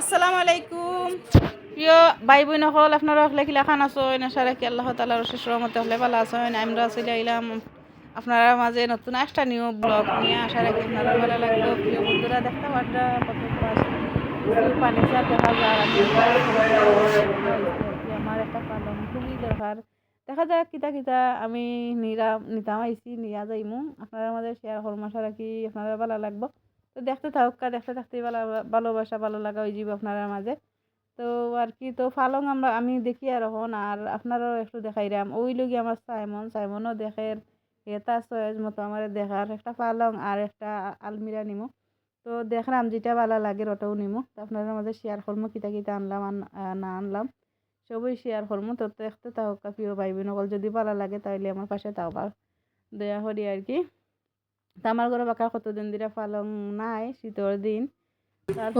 আসসালামু আলাইকুম। প্রিয় ভাই বোন সকল, আপনারা হলে কিলা খান আছো নেশা রাখি আল্লাহ তালার শেষ রহমতে হলে ভালো আছো আমরা চলে আইলাম আপনারা মাঝে নতুন একটা নিউ ব্লগ নিয়ে আশা রাখি আপনারা ভালো লাগল প্রিয় বন্ধুরা, দেখতে পারটা কত চাপ দেখা যায় আমার একটা পালন খুবই দরকার দেখা যাক, কিতা কিতা আমি নিরা নিতাম আইসি নিয়া যাইমু। আপনারা মাঝে শেয়ার করম আশা রাখি আপনারা ভালো লাগবো। তো দেখতে থাকুক দেখতে থাকতেই ভালো, ভালোবাসা, ভালো লাগা ওই যাবে আপনার মাঝে। তো আর কি, তো ফালং আমরা, আমি দেখি আর এখন আর আপনারাও একটু দেখাইলাম ওই লোক আমার সাইমন, সাইমনও দেখের এটা চয়েস মতো আমার দেখার একটা পালং আর একটা আলমিরা নিমো। তো দেখলাম যেটা ভালো লাগে ওটাও নিমো। তো আপনাদের মাঝে শেয়ার করব কিতা কিতা আনলাম না আনলাম। সবই শেয়ার করব তো দেখতে তাও প্রিয় ভাই বোন যদি ভালো লাগে তাহলে আমার পাশে তাও দেয়া করি আর কি। তা আমার ঘরে বাঁকা কতদিন দিরা পালং নাই, শীতর দিন।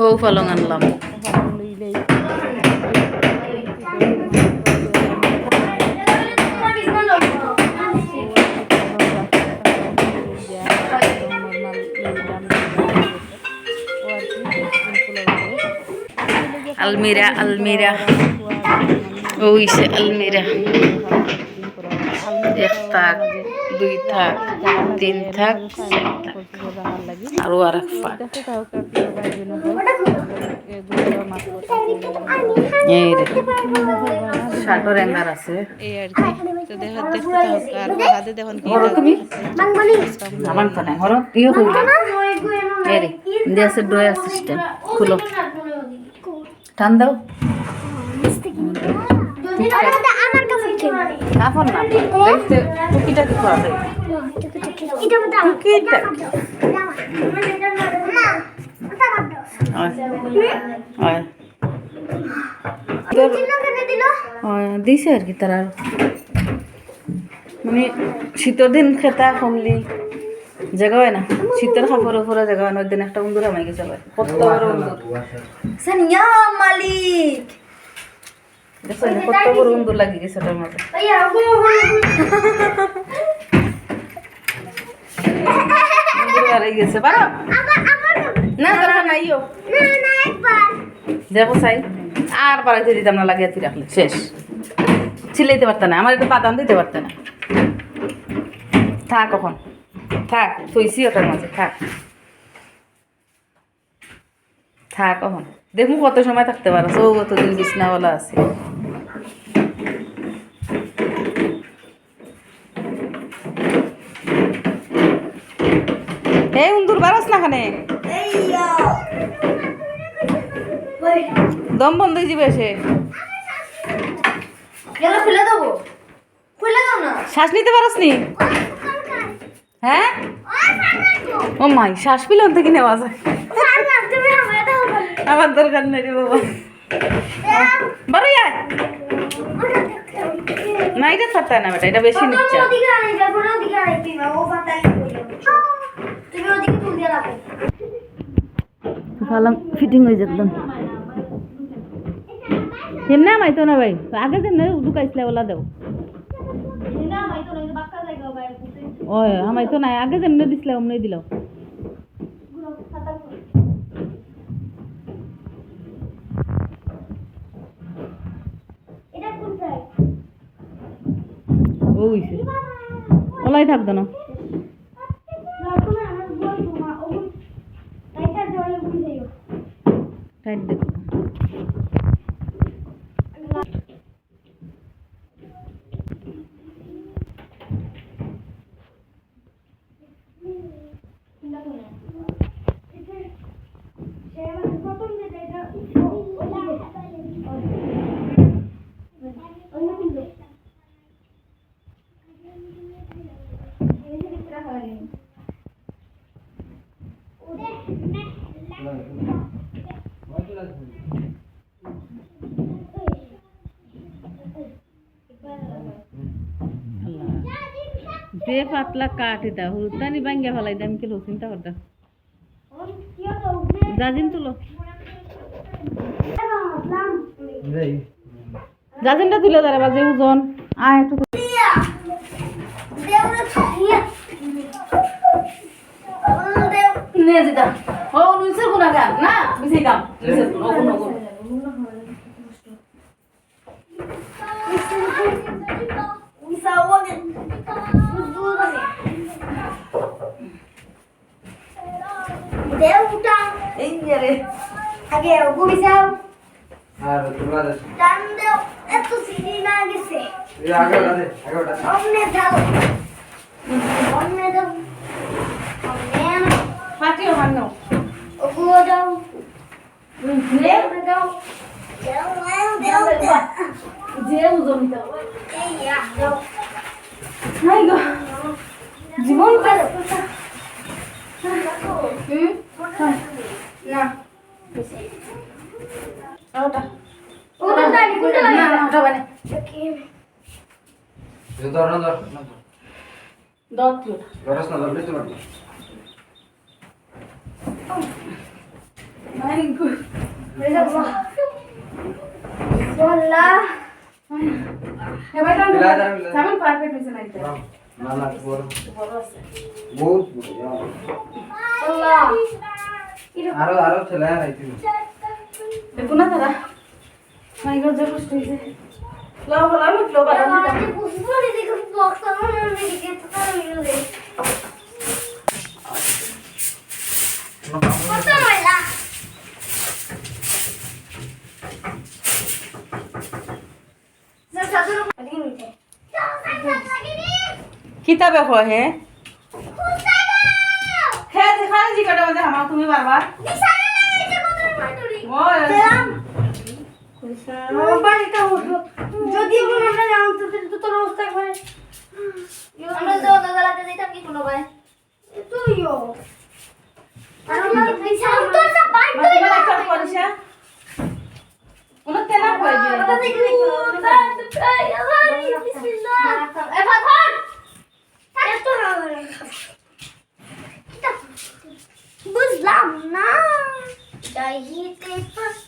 ও, পালং আনলাম। পালং লইলেই আলমিরা আলমিরা। ওই সে আলমিরা। এক থাক, দুই থাক, তিন থাক থাক। আরও এক ফাট এই রে শার্টর এঙ্গার আছে। এই আর কি তো দেখা দেখতে আর হাতে দেখুন কি তুমি আমার তো নাই হরো ডয়া সিস্টেম খুলো টান কাপড় না দেখতে টুকিটা কি করা যায় টুকিটা হয় হয় হয় দিছে আর কি তার আর। মানে শীতের দিন খেতা কমলি। জায়গা হয় না শীতের কাপড় উপরে জায়গা হয় না ওই দিন একটা আমায় গেছে ভাই কত বড় সানিয়া মালিক। দেখছ না, কত বড় লাগি গেছে ওটার গেছে না। দরকার একবার। আর বাড়াইতে দিতাম না লাগিয়ে তুই রাখলে শেষ। ছিলাইতে পারত না আমার একটু বাদাম দিতে পারত না। থাক কখন থাক থইছি ওটার মাঝে থাক। থাক কখন দেখুন কত সময় থাকতে পারো। ও কতদিন বিছনাওয়ালা আছে এই উন্দুর বারস না খানে এইয়া ভাই দম বন্ধ হয়ে যাবে সে খুলে দেবো। খুলে দাও না। শ্বাস নিতে পারস নি? হ্যাঁ? ও মাই শ্বাস পিলন থেকে নেওয়া যায়। আমার দরকার নেই রে বাবা। বড় ইয়ার না এটা থাকতে না বেটা এটা বেশি নিচ্ছে ওদিকে আনাই যাব না ওদিকে আনাই তুমি ও পাতাই তুমি ওদিকে তুল দিয়ে রাখো ভালো ফিটিং হয়ে যেত। এমনি আমাইতো না ভাই, আগে যেমনি ঢুকাইছিলে ওলা দেও। না ভাই তো নাই, আগে যেমনি দিছিলে অমনি দিল ওলাই থাকতো না। ரெண்டு যে পাতলা কাঠ এটা হুলতানি বাঙ্গা ফেলাই দাম কিলো চিন্তা করতা জাজিন তুলো জাজিনটা তুলে দাঁড়া বাজে ওজন আয় একটু দেও না ছাইয়া দেও নে দিদা ও নুসের গুণাগান না বিছাই দাম নুসের গুণ ওগুন ওগুন দেউটা এই রে আগে ওগুলি যাও আর তোমরা দেশ টান দেও এত সিঁড়ি না গেছে এই আগে ওটা দে আগে ওটা দে। অমনে যাও অমনে যাও অমনে পাটিও হানো ওগুলো যাও রে ওগুলো যাও যাও মায়ও দেও যে ওজন দিতে এই ইয়া যাও নাই গো জীবন কাল হুম না ওটা ওটা দাঁড়ি কোনটা আরও আরও ছেলে নাই তুমি দেখো না দাদা নাই গো যে কষ্ট হইছে লাও লাও লো বাবা আমাকে বুঝব না দেখো বক্স আমার দিকে তো তার মিলে কত ময়লা কিতাবে কয় হে কোথায় গো জিজ্ঞাসা মধ্যে আমার তুমি বারবার যদি আমরা জানো তো তোর অবস্থা করে আমরা তো দাদালাতে দিতাম কি কোনো ভাই তুইও আর আমরা বিছানা তো না বাইট তুই তোমার একটা পয়সা কোনো তেনা কয় যে বুঝলাম না ডাইহিতে